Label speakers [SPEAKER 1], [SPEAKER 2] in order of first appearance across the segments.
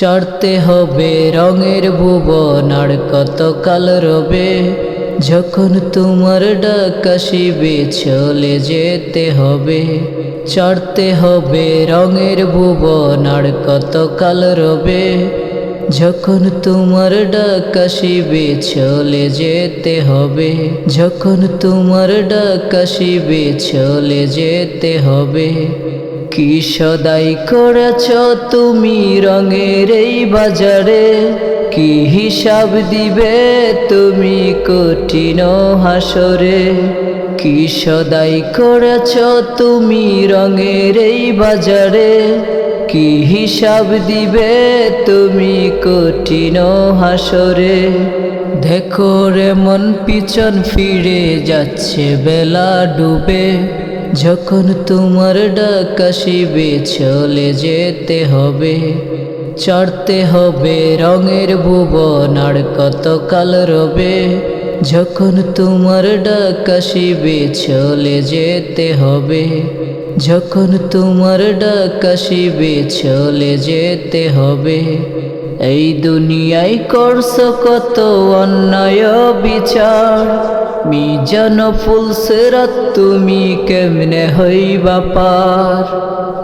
[SPEAKER 1] চড়তে হবে রঙের ভুবন আর কত কাল রবে? যখন তোমার ডাক আসিবে, চলে যেতে হবে। চড়তে হবে রঙের ভুবন আর কত কাল রবে? যখন তোমার ডাক আসিবে, চলে যেতে হবে। যখন তোমার ডাক আসিবে, চলে যেতে হবে। কি সদাই করেছ তুমি রঙের এই বাজারে? কি হিসাব দিবে তুমি কঠিন হাসরে? কি সদাই করেছ তুমি রঙের এই বাজারে? কি হিসাব দিবে তুমি কঠিন হাসরে? দেখো রে মন পিছন ফিরে যাচ্ছে বেলা ডুবে। যখন তোমার ডাক আসিবে, চলে যেতে হবে। চড়তে হবে রঙের ভুবন, আর কত কাল রবে? যখন তোমার ডাক আসিবে, চলে যেতে হবে। যখন তোমার ডাক আসিবে, চলে যেতে হবে। এই দুনিয়ায় করছ কত অন্যায় বিচার? মিজান ফুল সেরাত তুমি কেমনে হইবা পার?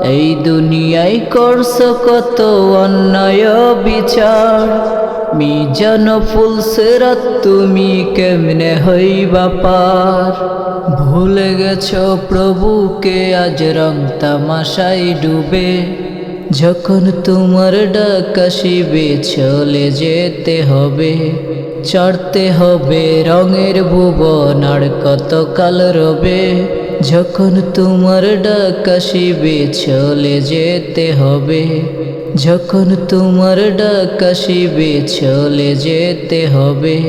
[SPEAKER 1] এই দুনিয়ায় করছ কত অন্যায় বিচার? মিজান ফুল সেরাত তুমি কেমনে হইবা পার? ভুলে গেছ প্রভুকে, আজ রং তামাশাই ডুবে। যখন তোমার ডাক আসিবে, চলে যেতে হবে। চড়তে হবে রঙের ভুবন আর কত কাল রবে। যখন তোমার ডাক আসিবে, চলে যেতে হবে। যখন তোমার ডাক আসিবে, চলে যেতে হবে।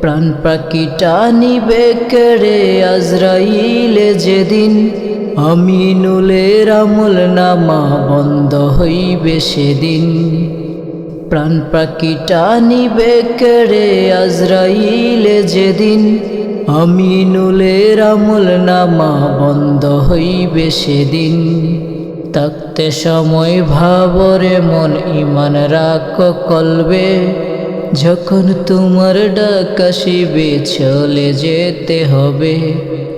[SPEAKER 1] প্রাণ পাখিটা নিবে কেড়ে, আজরাইলে যেদিন আমিনুলের আমল নামা বন্ধ হইবে সেদিন। প্রাণ পাখিটা নিবে কেড়ে আজরাইলে যেদিন। আমিনুলের আমল নামা বন্ধ হইবে সেদিন। থাকতে সময় ভাবরে মন ইমান রাখ কলবে। যখন তোমার ডাক আসিবে, চলে যেতে হবে।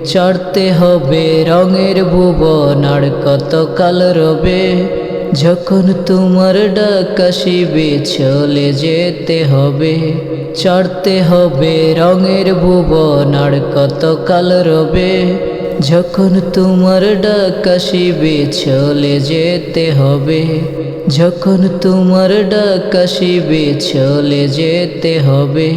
[SPEAKER 1] চড়তে হবে রঙের ভুবন আর কত কাল রবে? যখন তোমার ডাক আসিবে, চলে যেতে হবে। চড়তে হবে রঙের ভুবন আর কত কাল রবে? যখন তোমার ডাক আসিবে, চলে যেতে হবে। যখন তোমার ডাক আসিবে, চলে যেতে হবে।